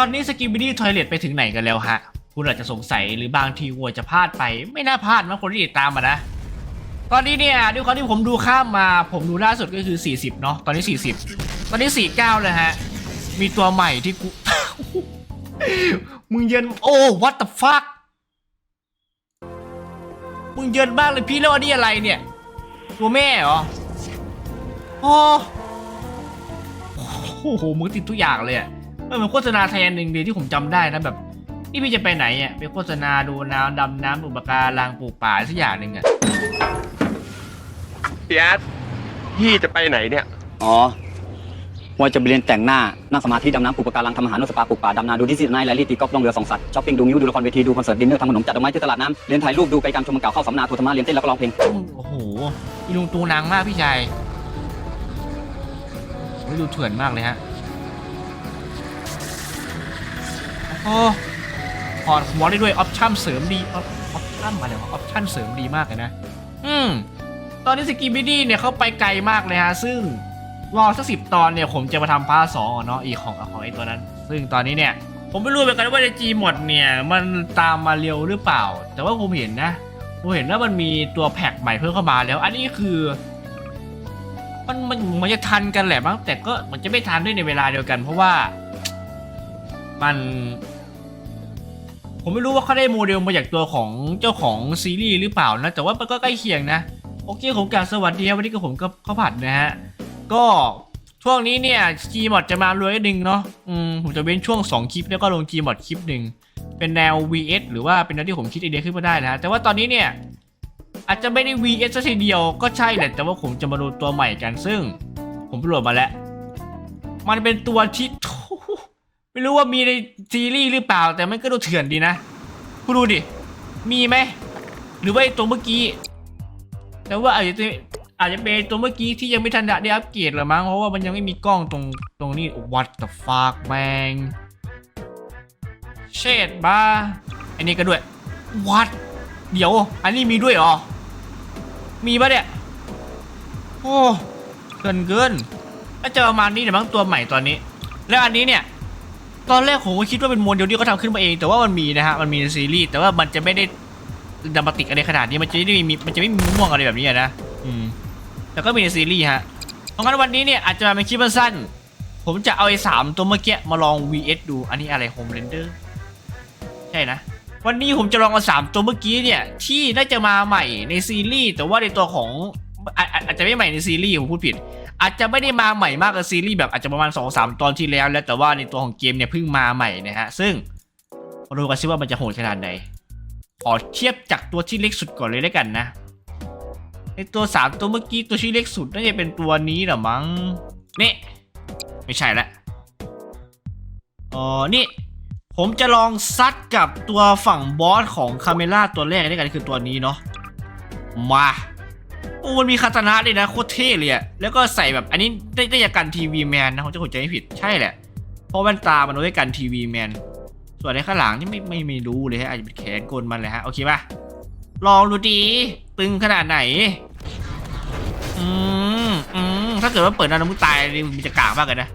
อนนี้สกิบิดี้ทอยเลตไปถึงไหนกันแล้วฮะ คุณอาจจะสงสัยหรือบางทีวัวจะพลาดไป ไม่น่าพลาดนะคนที่ติดตามมานะ ตอนนี้เนี่ยด้วยความที่ผมดูข้ามมา ผมดูล่าสุดก็คือ 40 เนาะ ตอนนี้ 40 ตอนนี้ 49เลยฮะ มีตัวใหม่ที่กู มึงเยินโอ้ what the fuck มึงเยินมากเลยพี่แล้วอันนี้อะไรเนี่ย ตัวแม่เหรอโอ้โอ้โหมึงติดทุกอย่างเลยอะ มันเป็นโฆษณาไทยอันหนึ่งดีที่ผมจำได้นะแบบนี่พี่จะไปไหนอะไปโฆษณาดูน้ำดำน้ำอุปการังปลูกป่าสักอย่างหนึ่งอะพี่แอดพี่จะไปไหนเนี่ย อ๋อ ว่าจะไปเรียนแต่งหน้า นั่งสมาธิดำน้ำปลูกปะการังทำอาหารนวดสปาปลูกป่าดำนาดูดิสนีย์ไนท์แรลลี่ตีกอล์ฟล่องเรือสองสัตว์ช้อปปิ้งดูงิ้วดูละครเวทีดูคอนเสิร์ตดินเนอร์ทำขนมจัดดอกไม้ที่ตลาดน้ำเรียนถ่ายรูปดูไปการชมเมืองเก่าเข้าสัมมนาทัวร์ธรรมะเรียนเต้นแล้วก็ร้องเพลง โอ้โหอีลุงตูนางมากพี่ชายโอ้ยดูเถื่อนมากเลยฮะ โอ้พอดหัวได้ด้วยออปชั่นเสริมดีออปชั่นมาเลยวะออปชั่นเสริมดีมากเลยนะ อืม ตอนนี้สกีบิดี้เนี่ยเขาไปไกลมากเลยฮะ ซึ่งรอสักสิบตอนเนี่ยผมจะมาทำพาร์ทสองเนาะอีกของของไอ้ตัวนั้น ซึ่งตอนนี้เนี่ย ผมไม่รู้เหมือนกันว่าในจีหมดเนี่ย มันตามมาเร็วหรือเปล่า แต่ว่าผมเห็นนะผมเห็นว่ามันมีตัวแพ็กใหม่เพิ่มเข้ามาแล้ว อันนี้คือ มันมันมันจะทันกันแหละมั้งแต่ก็มันจะไม่ทันด้วยในเวลาเดียวกัน เพราะว่ามัน ผมไม่รู้ว่าเขาได้โมเดลมาจากตัวของเจ้าของซีรีส์หรือเปล่านะ แต่ว่ามันก็ใกล้เคียงนะ โอเคผมกราสวัสดีครับวันนี้ก็ผมก็ข้าวผัดนะฮะ ก็ช่วงนี้เนี่ย Gmod จะมารวยนิดนึงเนาะอืมผมจะเว้นช่วง 2 คลิปแล้วก็ลง Gmod คลิปหนึ่งเป็นแนว VS หรือว่าเป็นแนวที่ผมคิดไอเดียขึ้นมาได้นะฮะแต่ว่าตอนนี้เนี่ยอาจจะไม่ได้ VS ซะทีเดียวก็ใช่แหละแต่ว่าผมจะมาดูตัวใหม่กันซึ่ง ผมไปโหลดมาแล้ว มันเป็นตัวที่ ไม่รู้ว่ามีในซีรีส์หรือเปล่า แต่มันก็ดูเถื่อนดีนะคุณดูดิ มีไหม หรือว่าไอ้ตัวเมื่อกี้ แต่ว่าอาจจะอาจจะเป็นตัวเมื่อกี้ที่ยังไม่ทันได้อัปเกรดหรือมั้ง เพราะว่ามันยังไม่มีกล้องตรงตรงนี้ what the fuck man เชดบ้าอันนี้ก็ด้วย what เดี๋ยว อันนี้มีด้วยเหรอ มีปะเนี่ย โอ้เกินเกินน่าจะประมาณนี้เดี๋ยวมั้งตัวใหม่ตอนนี้ แล้วอันนี้เนี่ย ตอนแรกผมก็คิดว่าเป็นโมเดลที่เขาทำขึ้นมาเอง แต่ว่ามันมีนะฮะ มันมีในซีรีส์ แต่ว่ามันจะไม่ได้ดรามาติกอะไรขนาดนี้ มันจะไม่มี มันจะไม่มีม่วงอะไรแบบนี้นะ อืม แต่ก็มีในซีรีส์ฮะ เพราะงั้นวันนี้เนี่ยอาจจะมาเป็นคลิปสั้น ผมจะเอาไอ้สามตัวเมื่อกี้มาลอง vs ดู อันนี้อะไร home render ใช่นะ วันนี้ผมจะลองเอาสามตัวเมื่อกี้เนี่ยที่น่าจะมาใหม่ในซีรีส์ แต่ว่าในตัวของอออาจจะไม่ใหม่ในซีรีส์ผมพูดผิด อาจจะไม่ได้มาใหม่มากกับซีรีส์แบบอาจจะประมาณ2อสตอนที่แล้ว แล้วแต่ว่าในตัวของเกมเนี่ยเพิ่งมาใหม่นะฮะ ซึ่งมาดูกันซิว่ามันจะโหดขนาดไหนขอเทียบจากตัวที่เล็กสุดก่อนเลยแล้วกันนะ ในตัวสามตัวเมื่อกี้ตัวที่เล็กสุดน่าจะเป็นตัวนี้หรอมั้งนี่ไม่ใช่ละอ๋อนี่ ผมจะลองซัดกับตัวฝั่งบอสของคาเมล่าตัวแรกด้วยกันคือตัวนี้เนาะมา โอ้มันมีคาตานะเลยนะโคตรเท่เลยอะแล้วก็ใส่แบบอันนี้ได้ได้จากกันทีวีแมนนะผมจะเข้าใจไม่ผิดใช่แหละ เพราะแว่นตามันเอาไว้กันทีวีแมนส่วนในข้างหลังนี่ไม่ไม่ไม่รู้เลยฮะอาจจะเป็นแขนกลมันเลยฮะโอเคป่ะลองดูดีตึงขนาดไหนอืมอืมถ้าเกิดว่าเปิดนานามุตายนี่มันจะกากมากเลยนะ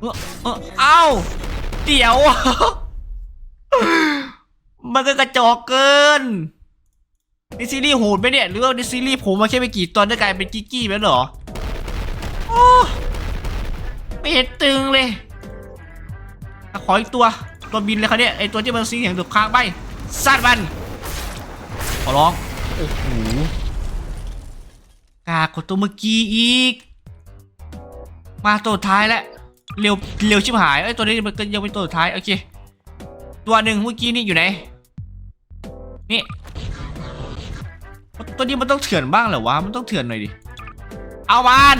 เออเออเอ้าเดี๋ยว มันก็กระจอกเกิน นซีรีส์โหดไหมเนี่ยหรือว่าในซีรีส์ผมมาแค่ไม่กี่ตอนจะกลายเป็นกิ๊กกี้ไปแล้วเหรอโอ้ไม่เห็นตึงเลยอขออีกตัวตัวบินเลยเขาเนี่ยไอตัวที่มันซีเสียงถูกค้างไปซัดมันขอร้องโอ้โหกากกว่าตัวเมื่อกี้อีก มาตัวท้ายแล้วเร็วเร็วชิบหายไอ้ตัวนี้มันก็ยังเป็นตัวท้ายโอเค ตัวหนึ่งเมื่อกี้นี่อยู่ไหนนี่ ตัวนี้มันต้องเถื่อนบ้างเหรอวะ มันต้องเถื่อนหน่อยดิ เอามัน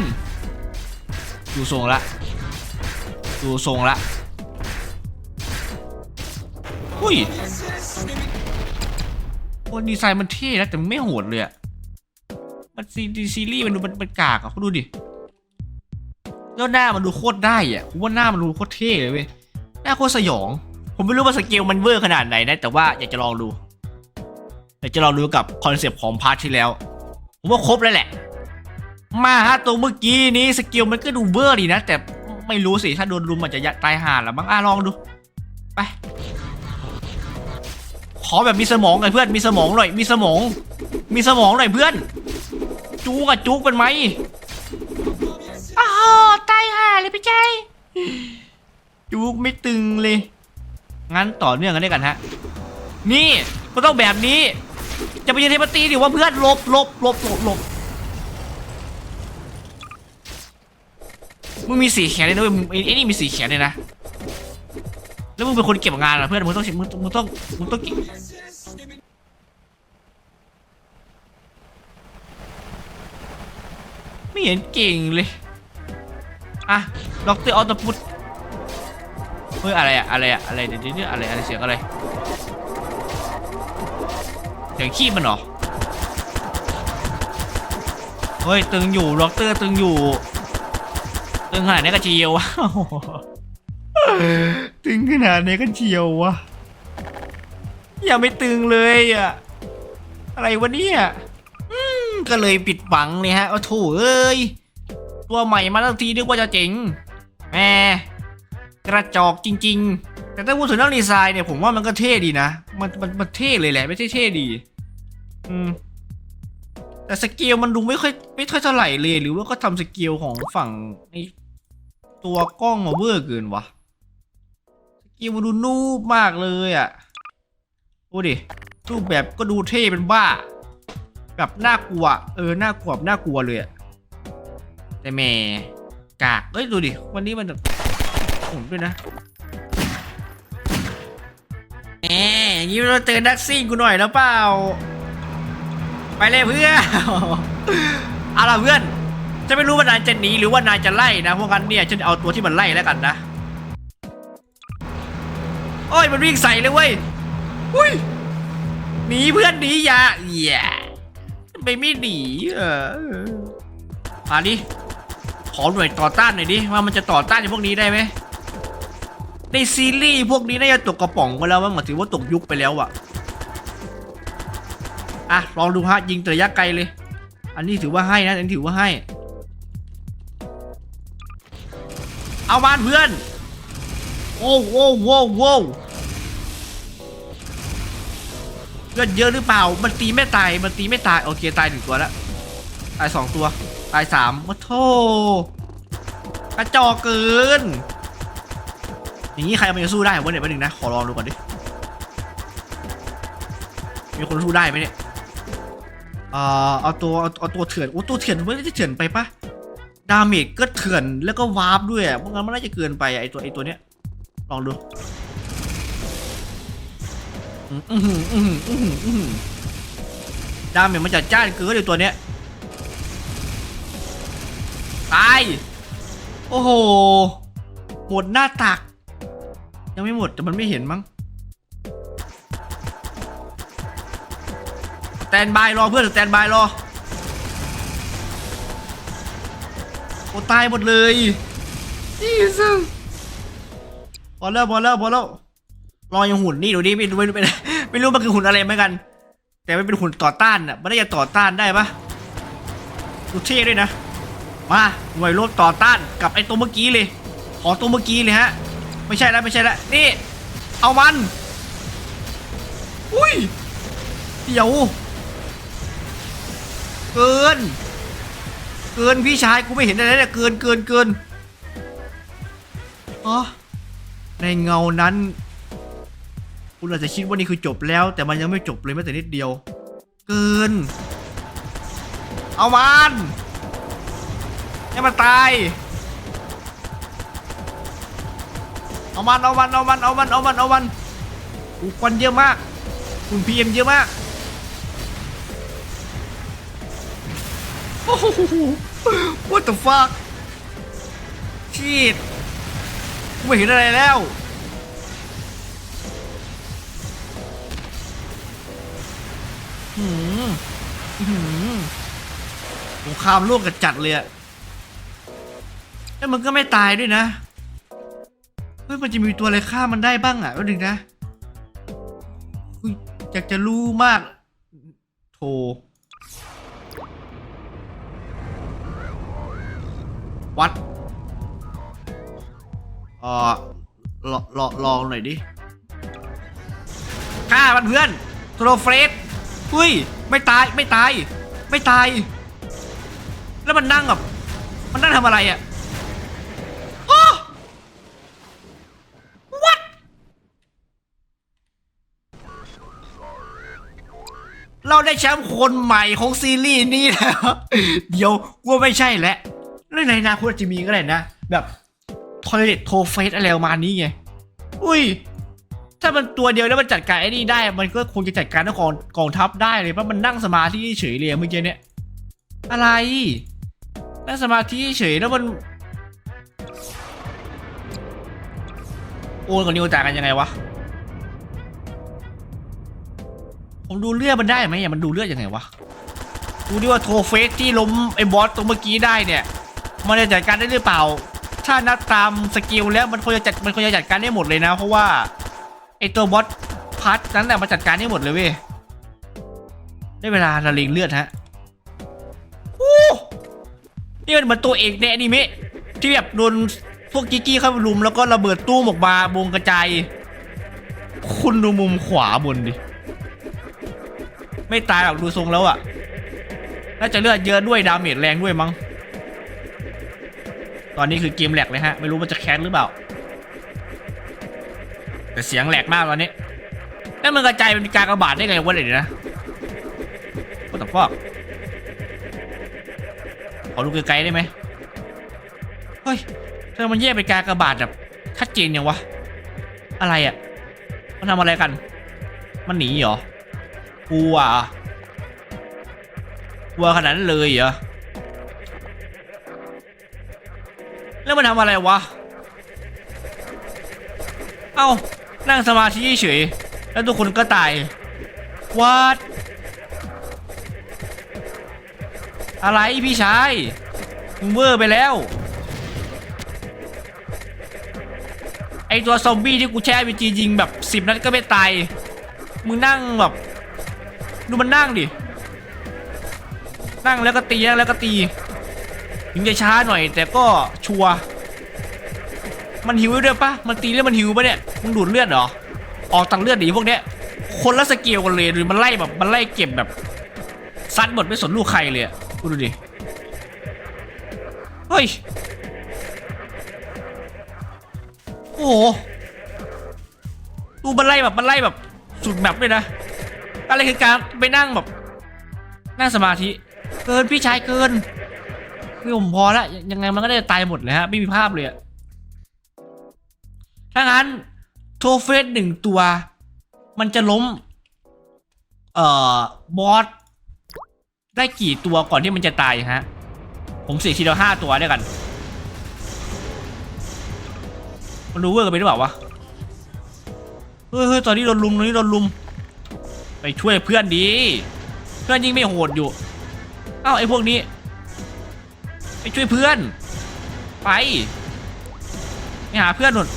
ดูทรงละดูทรงละอุ้ยโอ้ดีไซน์มันเท่นะแต่ไม่โหดเลยอะมันซีซีรีส์มันดูมันมันกากอะเขาดูดิแล้วหน้ามันดูโคตรได้อะผมว่าหน้ามันดูโคตรเท่เลยเว้ยหน้าโคตรสยอง ผมไม่รู้ว่าสเกลมันเวอร์ขนาดไหนนะแต่ว่าอยากจะลองดู อยากจะลองดูกับคอนเซปต์ของพาร์ทที่แล้วผมว่าครบแล้วแหละ มาฮะตัวเมื่อกี้นี้สเกลมันก็ดูเวอร์ดีนะ แต่ไม่รู้สิ ถ้าโดนรุมอาจจะตายห่าละบ้างอะลองดู ไป ขอแบบมีสมองหน่อยเพื่อน มีสมองหน่อย มีสมอง มีสมองหน่อยเพื่อน จูกอะจูกเป็นไหมอ้าวตายห่าเลยพี่ใจจูกไม่ตึงเลย งั้นต่อเนื่องกันได้กันฮะ นี่มันต้องแบบนี้ จะไปยืนเทปตีดิว่าเพื่อนหลบหลบหลบหลบหลบมึงมีสี่แขนเลยนะเว้ยมึงไอ้นี่มีสี่แขนเลยนะ แล้วมึงเป็นคนเก็บงานเหรอเพื่อนมึงต้องมึงมึงต้องมึงต้องไม่เห็นเก่งเลยอะด็อกเตอร์ออตพุทเฮ้ยอะไรอะอะไรอะอะไรเดี๋ยวเดี๋ยวเดี๋ยวอะไรอะไรเสียงอะไร เสียงขี้มันเหรอ เฮ้ย ตึงอยู่ด็อกเตอร์ตึงอยู่ ตึงขนาดนี้ก็เชียววะตึงขนาดนี้ก็เชียววะอย่าไม่ตึงเลยอะอะไรวะเนี่ยอืมก็เลยปิดหวังเลยฮะโอ้โถเอ้ยตัวใหม่มาตั้งทีนึกว่าจะเจ๋งแหมกระจอกจริง ๆ แต่ถ้าพูดถึงเรื่องดีไซน์เนี่ยผมว่ามันก็เท่ดีนะ มันมันมันเท่เลยแหละไม่ใช่เท่ดี อืม แต่สเกลมันดูไม่ค่อยไม่ค่อยเท่าไหร่เลยหรือว่าก็ทำสเกลของฝั่งไอตัวกล้องมาเวอร์เกินวะสเกลมันดูนูบมากเลยอะ่ะดูดิรูปแบบก็ดูเท่เป็นบ้า แบบน่ากลัว เออน่ากลัวน่ากลัวเลยอะแต่แม่กากเอ้ยดูดิวันนี้มันผมด้วยนะ แหมอย่างนี้เราเจอนักซิ่งกูหน่อยแล้วเปล่า ไปเลยเพื่อนเอาล่ะเพื่อน จะไม่รู้ว่านายจะหนีหรือว่านายจะไล่นะพราะงั้นเนี่ยฉันเอาตัวที่มันไล่แล้วกันนะ โอ้ยมันวิ่งใส่เลยเว้ย อุ้ย หนีเพื่อนหนีอย่าอย่าไปไม่หนีเออมาดิขอหน่วยต่อต้านหน่อยดิว่ามันจะต่อต้านไอ้พวกนี้ได้ไหม ในซีรีส์พวกนี้น่าจะตกกระป๋องไปแล้วมั้งถือว่าตกยุคไปแล้วอะอะลองดูฮะยิงระยะไกลเลย อันนี้ถือว่าให้นะอันนี้ถือว่าให้ เอามานเพื่อนโอ้โหโว้โว้เลือดเยอะหรือเปล่า มันตีไม่ตาย มันตีไม่ตาย โอเคตายหนึ่งตัวแล้ว ตายสองตัว ตายสามมาโทกระจอกเกิน อย่างนี้ใครมันจะสู้ได้วะเนี่ยแป๊บนึงนะ ขอลองดูก่อนดิ มีคนสู้ได้ไหมเนี่ยเอ่อเอาตัวเอาเอาตัวเถื่อนโอ้ตัวเถื่อนไม่ได้เถื่อนไปปะดาเมจก็เถื่อนแล้วก็วาร์ปด้วยอะเพราะงั้นมันน่าจะเกินไปอะไอตัวไอตัวเนี้ยลองดูอืมอืมอืมอืมอืมดาเมจมันจัดจ้านเกินเลยตัวเนี้ยตายโอ้โหหมดหน้าตัก ยังไม่หมดแต่มันไม่เห็นมั้งสแตนบายรอเพื่อนสแตนบายรอโอ้ตายหมดเลยยี่ซึพอแล้วพอแล้วพอแล้วรอยังหุ่นนี่ดูดิไม่รู้ไม่รู้เป็นไม่รู้มันคือหุ่นอะไรเหมือนกัน แต่มันเป็นหุ่นต่อต้านอะมันน่าจะต่อต้านได้ปะดูเท่ด้วยนะมาหน่วยรบต่อต้านกับไอ้ตัวเมื่อกี้เลยขอตัวเมื่อกี้เลยฮะ ไม่ใช่แล้วไม่ใช่แล้วนี่ เอามัน อุ้ยเดี๋ยว เกิน เกินพี่ชายกูไม่เห็นอะไรเลยเกินเกินเกินอ๋อในเงานั้นคุณอาจจะคิดว่านี่คือจบแล้ว แต่มันยังไม่จบเลยแม้แต่นิดเดียว เกิน เอามันให้มันตาย เอามันเอามันเอามันเอามันเอามันเอามันอุควันเยอะมากคุณพีเอ็มเยอะมากโอ้โห what the fuck ชีดไม่เห็นอะไรแล้วหืมหืมสงครามโลกกันจัดเลยอะแล้วมันก็ไม่ตายด้วยนะ เฮ้ยมันจะมีตัวอะไรฆ่ามันได้บ้างอะแป๊บนึงนะอยากจะรู้มาก โทรวัดเอ่อรอรอลองหน่อยดิฆ่ามันเพื่อนโทรเฟรสเฮ้ย ไม่ตาย ไม่ตาย ไม่ตาย แล้วมันนั่งแบบมันนั่งทำอะไรอะ่ะอ้อ what เราได้แชมป์คนใหม่ของซีรีส์นี้แล้ว เดี๋ยวกลัวไม่ใช่แหละแล้วในอนาคตอาจะมีก็ได้นะ แบบทอยเลตโทเฟสอะไรประมาณนี้ไง อุ้ย ถ้ามันตัวเดียวแล้วมันจัดการไอ้นี่ได้ มันก็คงจะจัดการทั้งกองกองทัพได้เลยเพราะมันนั่งสมาธิเฉยเลยเมื่อกี้เนี่ย อะไร นั่งสมาธิเฉยแล้วมัน โอนกับนิวจ่ายกันยังไงวะ ผมดูเลือดมันได้ไหมอะมันดูเลือดยังไงวะดูดิว่าโทเฟสที่ล้มไอ้บอสตรงเมื่อกี้ได้เนี่ยมันจะจัดการได้หรือเปล่า ถ้านับตามสกิลแล้วมันควรจะจัดมันควรจะจัดการได้หมดเลยนะ เพราะว่าไอ้ตัวบอสพัทนั้นแหละมันจัดการได้หมดเลยเว้ยได้เวลาละเลงเลือดฮะโอ้นี่มันเหมือนตัวเอกในอนิเมะที่แบบโดนพวกกิกกี้เข้าไปลุมแล้วก็ระเบิดตู้มออกมาวงกระจายคุณดูมุมขวาบนดิ ไม่ตายหรอกดูทรงแล้วอะน่าจะเลือดเยอะด้วยดาเมจแรงด้วยมั้ง ตอนนี้คือเกมแหลกเลยฮะ ไม่รู้มันจะแคสหรือเปล่า แต่เสียงแหลกมากตอนนี้แล้วมันกระจายเป็นการกระบาดได้ไงวะเดี๋ยวนะว่าแต่ฟอกขอดูไกลๆได้ไหมเฮ้ยทำไมมันแยกเป็นการกระบาดแบบชัดเจนยังวะ อะไรอะ่ะ มันทำอะไรกัน มันหนีเหรอ กลัวเหรอกลัวขนาดนั้นเลยเหรอ แล้วมันทำอะไรวะ เอ้า นั่งสมาธิเฉย แล้วทุกคนก็ตายวัดอะไรพี่ชายมึงเวอร์ไปแล้ว ไอตัวซอมบี้ที่กูแช่ไปจียิงแบบสิบนัดก็ไม่ตาย มึงนั่งแบบ ดูมันนั่งดิ นั่งแล้วก็ตีนั่งแล้วก็ตีถึงจะช้าหน่อย แต่ก็ชัวร์มันหิวด้วยปะมันตีแล้วมันหิวปะเนี่ย มึงดูดเลือดเหรอ ออกตังเลือดดิพวกเนี้ย คนละสเกลกันเลยหรือมันไล่แบบมันไล่เก็บแบบซัดหมดไม่สนลูกใครเลยอะกูดูดิ เฮ้ย โอ้โหดูมันไล่แบบมันไล่แบบสุดแบบเลยนะ อะไรคือการไปนั่งแบบนั่งสมาธิ เกินพี่ชายเกินคือผมพอละยังไงมันก็ได้ตายหมดเลยฮะ ไม่มีภาพเลยอะถ้างั้นโทเฟสหนึ่งตัว มันจะล้ม เอ่อบอสได้กี่ตัวก่อนที่มันจะตายฮะ ผมเสียทีเดียวห้าตัวด้วยกัน มันรู้เวอร์กันไปหรือเปล่าวะ เฮ้ยเฮ้ยตอนนี้โดนลุมตอนนี้โดนลุม ไปช่วยเพื่อนดี เพื่อนยิ่งไม่โหดอยู่ เอ้าไอ้พวกนี้ ไปช่วยเพื่อน ไปไปหาเพื่อนหนุน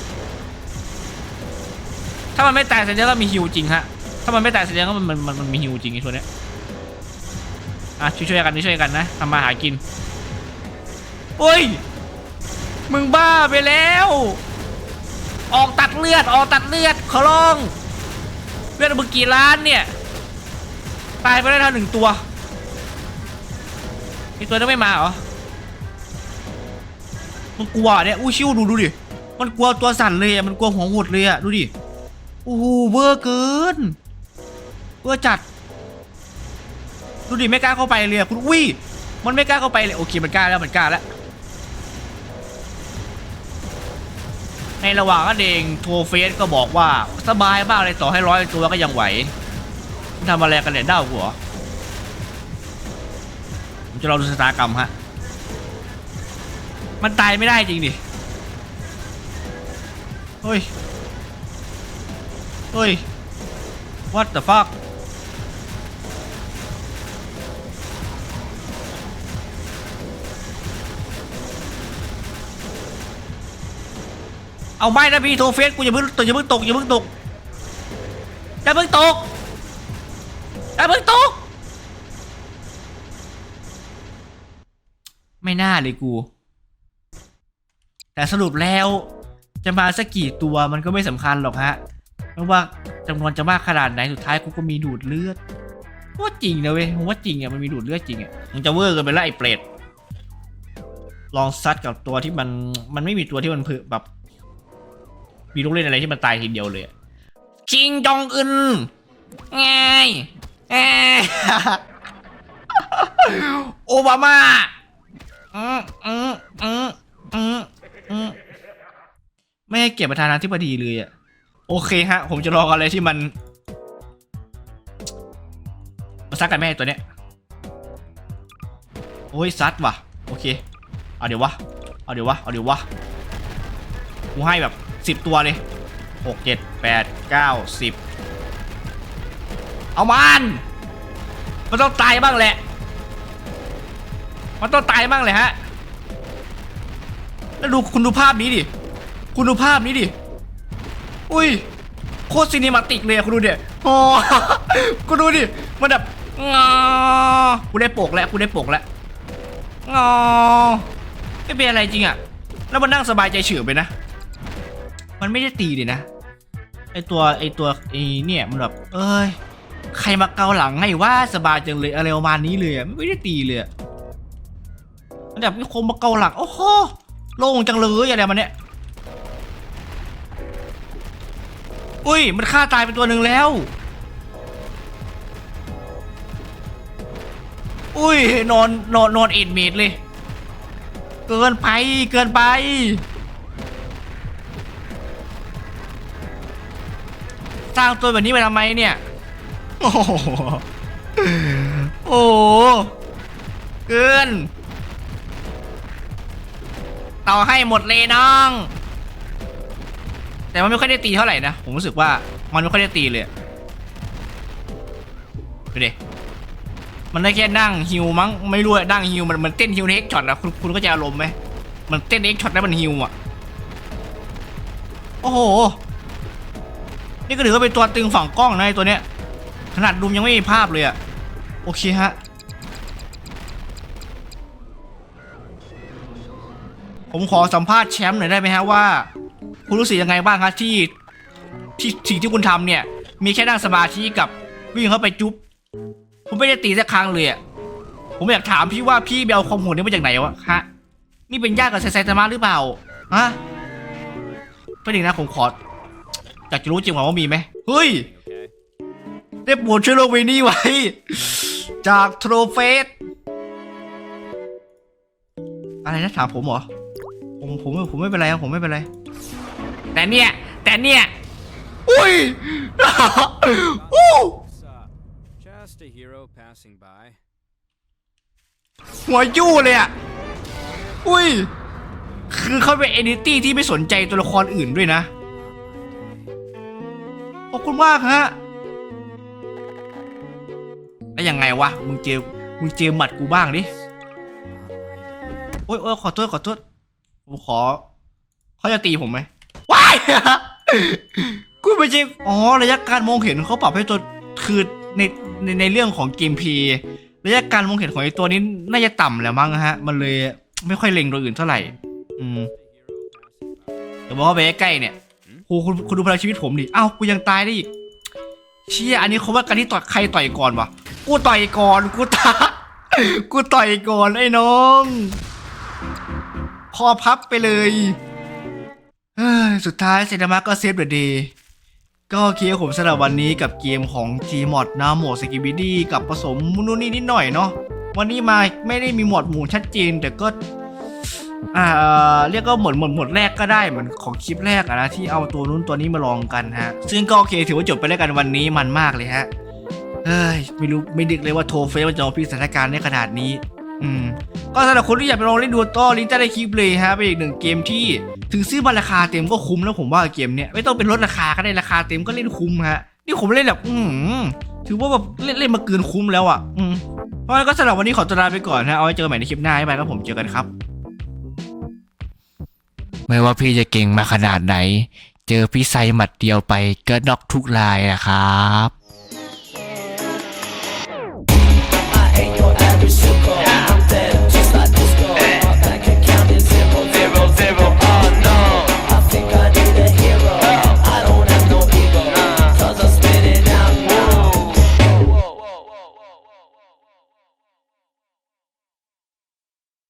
ถ้ามันไม่ตายแสดงว่ามีฮิวจริงฮะ ถ้ามันไม่ตายแสดงว่ามันมันมันมันมีฮิวจริงไอ้ตัวเนี้ยอะช่วยๆกันช่วยกันนะทำมาหากินโอ้ย มึงบ้าไปแล้ว ออกตัดเลือดออกตัดเลือดขอร้องเลือดมึงกี่ล้านเนี่ย ตายไปได้เท่าหนึ่งตัวอีกตัวนั้นไม่มาเหรอ มันกลัวเนี่ยอู้ชิวดูดูดิ มันกลัวตัวสั่นเลยอะมันกลัวหัวหดเลยอะดูดิ โอ้โหเวอร์เกินเวอร์จัด ดูดิไม่กล้าเข้าไปเลยอะคุณอุ้ย มันไม่กล้าเข้าไปเลยโอเคมันกล้าแล้วมันกล้าแล้ว ในระหว่างนั้นเองโทเฟสก็บอกว่าสบายมากเลยต่อให้ร้อยตัวก็ยังไหว ทำอะไรกันเนี่ยเด้าหัวผมจะลองดูสตากรรมฮะ มันตายไม่ได้จริงดิ เฮ้ย เฮ้ย what the fuck เอาไม่นะพี่โทเฟสกูอย่าเพิ่งอย่าเพิ่งตกอย่าเพิ่งตกอย่าเพิ่งตก ไม่น่าเลยกู แต่สรุปแล้วจะมาสักกี่ตัวมันก็ไม่สำคัญหรอกฮะเพราะว่าจำนวนจะมากขนาดไหนสุดท้ายกูก็มีดูดเลือดว่าจริงนะเว้ยผมว่าจริงอะมันมีดูดเลือดจริงอะมันจะเวอร์เกันไปแล้วไอ้เปรตลองซัดกับตัวที่มันมันไม่มีตัวที่มันเพื่อแบบ มีลูกเล่นอะไรที่มันตายทีเดียวเลยคิงจองอึนไงไงโอบามา อืมอืมอืมอืมอืมไม่ให้เกียรติประธานาธิบดีเลยอะโอเคฮะ ผมจะลออะไรที่มันมาซักกันแม่ให้ตัวเนี้ยโอ้ยซัดว่ะโอเคเอาเดี๋ยววะเอาเดี๋ยววะเอาเดี๋ยววะกูให้แบบสิบตัวเลยหกเจ็ดแปดเก้าสิบเอามันมันต้องตายบ้างแหละ มันต้องตายบ้างเลยฮะ แล้วดูคุณดูภาพนี้ดิ คุณดูภาพนี้ดิ อุ้ย โคตรซีนิมาติกเลยคุณดูเดี๋ยโอ้คุณดูดิ มันแบบงอกูได้โปกแล้วกูได้โปกแล้วงอไม่เป็นอะไรจริงอะแล้วมันนั่งสบายใจเฉยไปนะ มันไม่ได้ตีเลยนะไอตัวไอตัวไอเนี่ยมันแบบเอ้ยใครมาเกาหลังให้ว่าสบายจังเลยอะไรประมาณนี้เลยไม่ได้ตีเลย อะมันแบบมีคนมาเกาหลังโอ้โห โล่งจังเลยอะไรมันเนี่ย อุ้ย มันฆ่าตายไปตัวหนึ่งแล้ว อุ้ย นอน นอน นอนเอ็ดเมดเลย เกินไป เกินไป สร้างตัวแบบนี้ไปทำไมเนี่ย โอ้โห โอ้โหเกิน ต่อให้หมดเลยน้อง แต่มันไม่ค่อยได้ตีเท่าไหร่นะ ผมรู้สึกว่ามันไม่ค่อยได้ตีเลยอะดูดิมันได้แค่นั่งฮิวมั้งไม่รู้อะนั่งฮิวมันมันเต้นฮิวเน็กช็อตอะคุณคุณก็จะอารมณ์ไหมมันเต้นเอ็กช็อตแล้วมันฮิวอะโอ้โหนี่ก็ถือว่าเป็นตัวตึงฝั่งกล้องนะไอตัวเนี้ยขนาดดุมยังไม่มีภาพเลยอะโอเคฮะ ผมขอสัมภาษณ์แชมป์หน่อยได้ไหมฮะว่า คุณรู้สึกยังไงบ้างครับที่ที่สิ่งที่คุณทำเนี่ย มีแค่นั่งสมาธิกับวิ่งเข้าไปจุ๊บผมไม่ได้ตีสักครั้งเลยอะผมอยากถามพี่ว่าพี่ไปเอาความโหดนี้มาจากไหนวะฮะนี่เป็นญาติกับไซไซตามะหรือเปล่าฮะไม่ดีนะผมขออยากจะรู้จริงว่ามีไหมเฮ้ยได้ปรดช่วยลงไปนี่ไว้ จากโทรเฟสอะไรนะถามผมเหรอ ผมผมผมไม่เป็นไรครับผมไม่เป็นไร แต่เนี่ย แต่เนี่ย อุ้ย อู้ What's up? Just a hero passing by. หัวยู่เลยอะ อุ้ย คือเขาเป็นเอนิตี้ที่ไม่สนใจตัวละครอื่นด้วยนะ ขอบคุณมากฮะ แล้วยังไงวะ มึงเจอ มึงเจอหมัดกูบ้างดิ โอ้ยโอ้ยขอโทษขอโทษ ผมขอเขาจะตีผมไหมว้ายกูไม่ใช่อ๋อระยะการมองเห็นเขาปรับให้ตัวคือในในในเรื่องของเกมพลย์ระยะการมองเห็นของไอ้ตัวนี้น่าจะต่ำแล้วมั้งฮะ มันเลยไม่ค่อยเล็งตัวอื่นเท่าไหร่ อืม A hero passing by. เดี๋ยวบอกว่าไปใกล้เนี่ยโหคุณคุณดูพลังชีวิตผมดิอ้าวกูยังตายได้อีกเชี่ยอันนี้เขาว่าการที่ต่อยใครต่อยก่อนวะกูต่อยก่อนกูตากูต่อยก่อนไอ้น้อง คอพับไปเลยสุดท้ายเซนามะก็เซฟเดอะเดย์ก็โอเคครับผมสำหรับวันนี้กับเกมของ Gmod นะโหมดสกิบิดี้กับผสมนู่นนี่นิดหน่อยเนาะวันนี้มาไม่ได้มีหมวดหมู่ชัดเจน แต่ก็อ่าเรียกก็หมือนหมดหมดแรกก็ได้เหมือนของคลิปแรกอะนะที่เอาตัวนู้นตัวนี้มาลองกันฮะ ซึ่งก็โอเคถือว่าจบไปแล้วกันวันนี้มันมากเลยฮะเฮ้ยไม่รู้ไม่ดึกเลยว่าโทเฟซมันจะมาพิสถานการณ์ได้ขนาดนี้ อืมก็สำหรับคนที่อยากไปลองเล่นดูต่อลิงก์ใต้ในคลิปเลยฮะเป็นอีกหนึ่งเกมที่ถึงซื้อมาราคาเต็มก็คุ้มแล้วผมว่าเกมเนี้ยไม่ต้องเป็นลดราคาก็ได้ราคาเต็มก็เล่นคุ้มฮะนี่ผมเล่นแบบอืมถือว่าแบบเล่นเล่นมาเกินคุ้มแล้วอะ อืมเพราะงั้นก็สำหรับวันนี้ขอตัวลาไปก่อนฮะเอาไว้เจอใหม่ในคลิปหน้าบ๊ายบายครับผมเจอกันครับ ไม่ว่าพี่จะเก่งมาขนาดไหน เจอพี่ไซหมัดเดียวไปก็น็อกทุกลายอะครับ